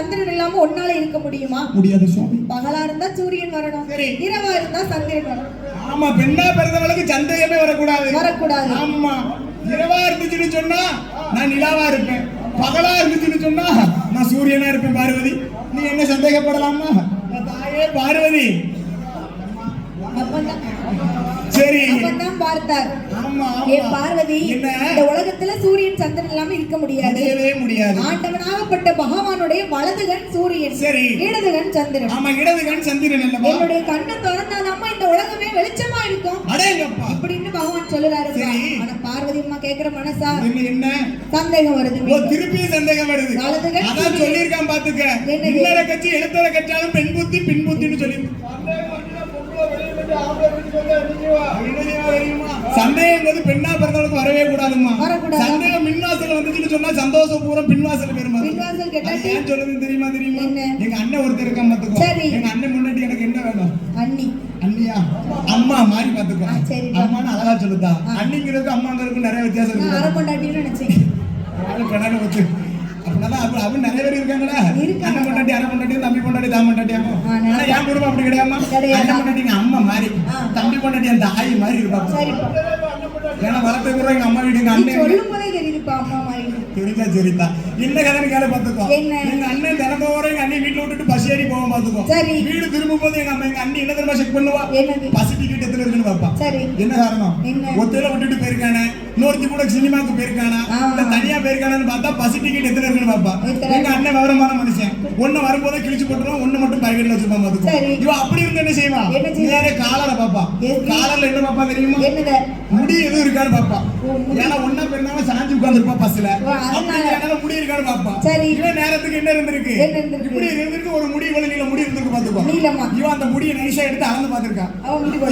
சந்திரன் இல்லாம ஒன்னால இருக்க முடியுமா? முடியாது சுவாமி. பகலா இருந்தா சூரியன் வரணும். சரி. இரவா இருந்தா சந்திரன் வரணும். ஆமா பெண்ணா பிறந்தவளுக்கு சந்தேகமே வரக்கூடாது. வரக்கூடாது. ஆமா. இரவா இருந்துச்சுன்னு சொன்னா நான் நிலாவா இருப்பேன். பகலா இருந்துச்சுன்னு சொன்னா நான் சூரியனா இருப்பேன் பார்வதி. நீ என்ன சந்தேகப்படலாமா தாயே பார்வதி. சரி. பார்த்தார். ஏ பார்வதி இந்த உலகத்துல சூரியன் சந்திரன் இல்லாம இருக்க முடியாது. முடியாது. ஆண்டவனாகப்பட்ட பகவானுடைய வலதுகன் சூரியன் சரி. இடதுகன் சந்திரன். ஆமா இடது கண் சந்திரன் என்னுடைய கண்ணை திறந்தாதாம்மா இந்த உலகமே வெளிச்சமா இருக்கும். அப்படின்னு பகவான் சொல்லுறாரு சரி. ஆனா பார்வதி அம்மா கேக்குற மனசா என்ன என்ன சந்தேகம் வருது ஓ. திருப்பி சந்தேகம் வருது அதான் சூரியன். சொல்லியிருக்கான் பாத்துக்க? இன்னர கட்சி எழுத்தர கட்சாலும் பெண் புத்தி பின் புத்தின்னு சொல்லி பெண்ணா பிறந்தவளுக்கு வரவே கூடாதுமா. சந்தேகம் மின்வாசல் வந்துச்சுன்னு சொன்னா சந்தோஷம் பூரா பின்வாசல் பெருமா? ஏன் சொல்லுது தெரியுமா தெரியுமா? எங்க அண்ணன் ஒருத்தர் இருக்கான் பாத்துக்கோ சரி. எங்க அண்ணன் முன்னாடி எனக்கு என்ன வேணும் அண்ணி அண்ணியா அம்மா மாதிரி பாத்துக்கோ. அம்மான்னு அழகா சொல்லுதா ஆ. அண்ணிங்கிறதுக்கு அம்மாங்கிறதுக்கு நிறைய வித்தியாசம் இருக்கு அரை நினைச்சேன் வச்சு. அப்படின்னா அப்ப- அவன் நிறைய பேர் இருக்காங்களா? இருக்காங்க. அண்ணன் பொண்டாட்டி, அரை பொண்டாட்டி, தம்பி பொண்டாட்டி, தான் ஆனா என் குடும்பம் அப்படி. கிடையாது. அண்ணன் பொண்டாட்டி எங்க அம்மா மாதிரி. தம்பி பொண்டாட்டி என் தாய் மாதிரி இருப்பாங்க. ஏன்னா வளர்த்த கூட எங்க அம்மா வீடு, எங்க அண்ணன் வீடு. சொல்லும் போதே தெரியுதுப்பா அம்மா மாதிரி சரிதா, சரிதா. என்ன கதைன்னு கேளு பாத்துக்கோ. எங்க அண்ணன் தினந்தோறும் எங்க அண்ணன் வீட்டுல விட்டுட்டு ஏறி போவோம் பாத்துக்கோ. சரி. வீடு திரும்பும்போது எங்க அம்மா, எங்க அண்ணி என்ன தெரியுமா check பண்ணுவா? ticket எத்தனை இருக்குன்னு பார்ப்பா. சரி என்ன காரணம்? ஒத்தையில விட்டுட்டு போயிருக்கானே இன்னொருத்தி கூட சினிமாக்கு போயிருக்கானா. இல்ல தனியா போயிருக்கானு பார்த்தா பஸ் டிக்கெட் எத்தனை இருக்குன்னு பாப்பா? எங்க அண்ணன் விவரமான மனுஷன் ஒண்ணு வரும்போதே கிழிச்சு போட்டுருவான் ஒண்ணு மட்டும் பாக்கெட்ல வச்சிருப்பான் சரி. இவ அப்படி இருந்து என்ன செய்வா என்ன செய்வா? நேரே காலரை பாப்பா? காலர்ல என்ன பாப்பா தெரியுமா முடி எதுவும் இருக்கான்னு பாப்பா. ஏன்னா ஒன்னா பெருந்தாம சாஞ்சு உட்கார்ந்துருப்பா பஸ்ல. அப்படிங்கிறனால முடி இருக்கான்னு பாப்பா. இவன் நேரத்துக்கு என்ன இருந்திருக்கு? இப்படி இருந்திருக்கு ஒரு முடி நீள முடி நீளமா. இவன் அந்த முடியை நைஸா எடுத்து அளந்து பாத்திருக்கா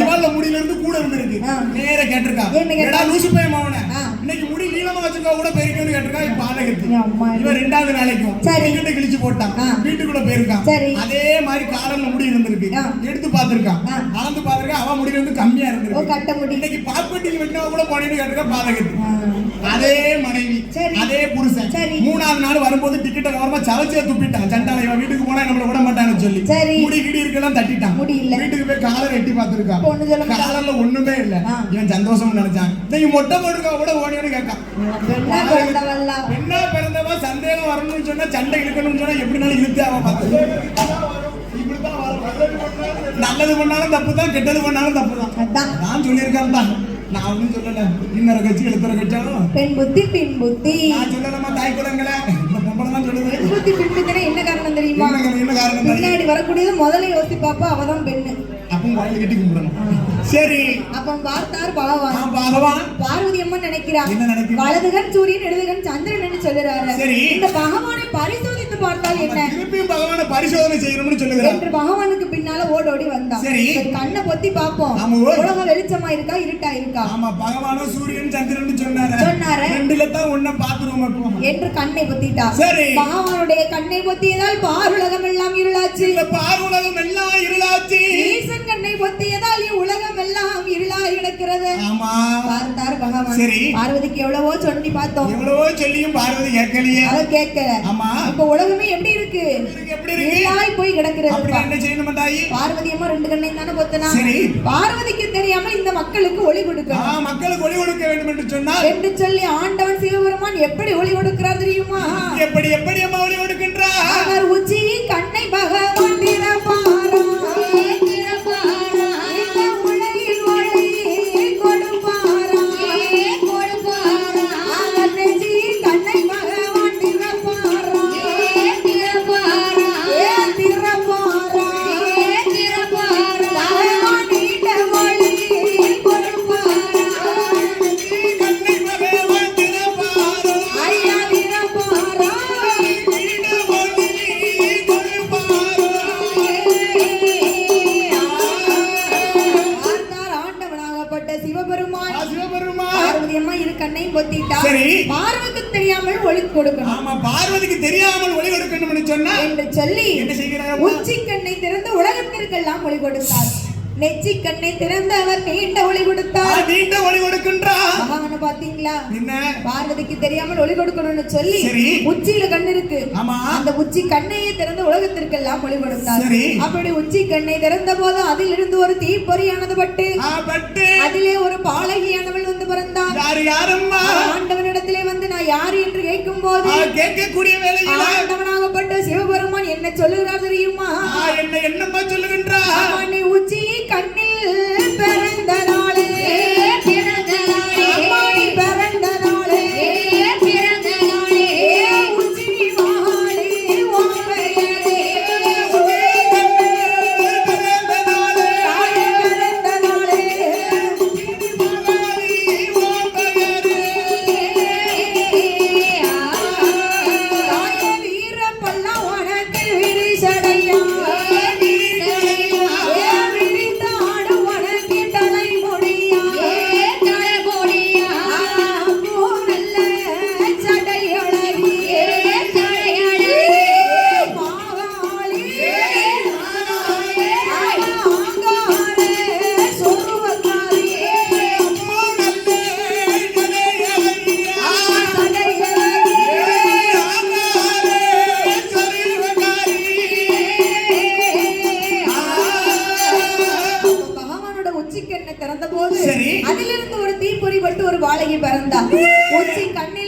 இவாள முடியில இருந்து கூட இருந்திருக்கு. நேர கேட்டிருக்கா கேட்டா? ஏடா லூசு பையன் மாவன. இன்னைக்கு முடி நீளமா வச்சிருக்கா கூட போயிருக்கேன்னு கேட்டிருக்கா இப்ப ஆலகத்தி. இவன் ரெண்டாவது நாளைக்கும் சரி. டிக்கெட்டை கிழிச்சு போட்டான். வீட்டுக்குள்ள போயிருக்கான். அதே மாதிரி காலர்ல முடி இருந்திருக்கு. எடுத்து பாத்திருக்கான். அளந்து பாத்திருக்கா அவன் முடியில இருந்து கம்மியா இருந்திருக்கு கட்ட இன்னைக்கு பாப்பட்டிக்கு வெட்டினா கூட போனேன்னு கேட்டிருக்கா பாலகத்தி. அதே மனைவி. அதே புருஷன். மூணாவது நாள் வரும்போது டிக்கெட்டை கவர்மா சவச்சே துப்பிட்டான் சண்டால இவன் வீட்டுக்கு போனா நம்மள விட மாட்டான்னு சொல்லி. முடி கிடி இருக்கலாம் தட்டிட்டான் முடி இல்ல. வீட்டுக்கு போய் காலர் எட்டி பார்த்திருக்கான். காலர்ல ஒண்ணுமே இல்ல. இவன் சந்தோஷம் நினைச்சான் நீங்க மொட்டை போட்டுருக்கா கூட ஓடியோன்னு கேட்டான் பெண்ணா என்ன பிறந்தவா சந்தேகம் வரணும்னு சொன்னா சண்டை இழுக்கணும்னு சொன்னா எப்படினாலும் இழுத்து அவன் பார்த்து. நல்லது பண்ணாலும் தப்பு தான் கெட்டது பண்ணாலும் தப்பு தான் நான் சொல்லியிருக்கேன் தான் நான் ஒன்றும் சொல்லல இன்னொரு கட்சி எழுத்துற கட்சாலும் பெண் புத்தி பின் புத்தி. நான் சொல்லலாமா தாய் குலங்களை. இந்த பொம்பளை தான் சொல்லுது. பெண் புத்தி பின் புத்தினா என்ன காரணம் தெரியுமா? என்ன காரணம்? முன்னாடி வரக்கூடியது முதல்ல யோசிப்பாப்பா அவதான் பெண்ணு. அப்பவும் வாயில் கட்டி கும்பிடணும். சரி. அப்ப பார்த்தார் பகவான். பகவான். பார்வதி அம்மன் நினைக்கிறா என்ன நினைக்கிறா? வலதுகன் சூரியன் இடதுகன் சந்திரன் சொல்லுறாரு. இந்த பகவானை பரிசோதித்து பார்த்தால் என்ன? திருப்பியும் பகவானை பரிசோதனை செய்யணும்னு சொல்லுகிறார். என்று பகவானுக்கு பின்னால ஓடோடி வந்தான். சரி. சரி, கண்ணை பொத்தி ஓ. உலகம் வெளிச்சமா இருக்கா இருட்டா இருக்கா? ஆமா பகவானும் சூரியன் சந்திரன் சொன்னாரு. சொன்னாரு. ரெண்டுல தான் ஒன்ன பாத்துருவோம் என்று கண்ணை பொத்திட்டா. சரி. பகவானுடைய கண்ணை பொத்தியதால் பாருலகம் எல்லாம் இருளாச்சு. இந்த பார்வுலகம் எல்லாம் இருளாச்சு. ஈசன் கண்ணை பொத்தியதால் உலகம் எல்லாம் இருளாய் கிடக்கிறது ஆமா. பார்த்தார் பகவான். சரி. பார்வதிக்கு எவ்வளவோ சொல்லி பார்த்தோம். எவ்வளவோ சொல்லியும் பார்வதி கேட்கலையே. அவ கேட்கல. ஆமா. இப்ப உலகமே எப்படி இருக்கு? எப்படி இருக்கு? இருளாய் போய் அப்படி கிடக்கிறது என்ன செய்யணும் தாயி? பார்வதி அம்மா ரெண்டு கண்ணையும் தானே பொத்தனா? சரி. பார்வதிக்கு தெரியாம இந்த மக்களுக்கு ஒளி ஆ, கொடுக்கணும் மக்களுக்கு ஒளி கொடுக்க வேண்டும் என்று சொன்னால்? என்று சொல்லி ஆண்டவன் சிவபெருமான் எப்படி ஒளி கொடுக்கிறார் தெரியுமா? எப்படி எப்படி அம்மா ஒளி கொடுக்கின்றார்? அவர் உச்சி கண்ணை பகவான் சிவபெருமான் ஆ, சிவபெருமான். பார்வதி அம்மா இரு கண்ணையும் பொத்திட்டா சரி. பார்வதிக்கு தெரியாமல் ஒளி கொடுக்கணும் ஆமா பார்வதிக்கு தெரியாமல் ஒளி கொடுக்கணும்னு சொன்னா என்று சொல்லி என்ன செய்கிறார் அம்மா? உச்சி கண்ணை திறந்து உலகத்திற்கெல்லாம் ஒளி கொடுத்தார் நெச்சி கண்ணை திறந்து அவர் நீண்ட ஒளி கொடுத்தார். நீண்ட ஒளி கொடுக்கின்றா மகான பாத்தீங்களா? என்ன? பார்வதிக்கு தெரியாமல் ஒளி கொடுக்கணும்னு சொல்லி. உச்சியில கண்ணு இருக்கு ஆமா. அந்த உச்சி கண்ணையை திறந்த உலகத்திற்கெல்லாம் ஒளி கொடுத்தார். அப்படி உச்சி கண்ணை திறந்த போது அதிலிருந்து ஒரு தீப்பொறியானது பட்டு அதிலே ஒரு பாலகியானவள் வந்து பிறந்தார் யாரு யாரம்மா? ஆண்டவனிடத்திலே வந்து நான் யார் என்று கேட்கும் போது கேட்கக்கூடிய வேலையில ஆண்டவனாகப்பட்ட சிவபெருமான் என்ன சொல்லுகிறார் தெரியுமா? என்ன என்னம்மா சொல்லுகின்றா பாலகி பிறந்தா உச்சி கண்ணில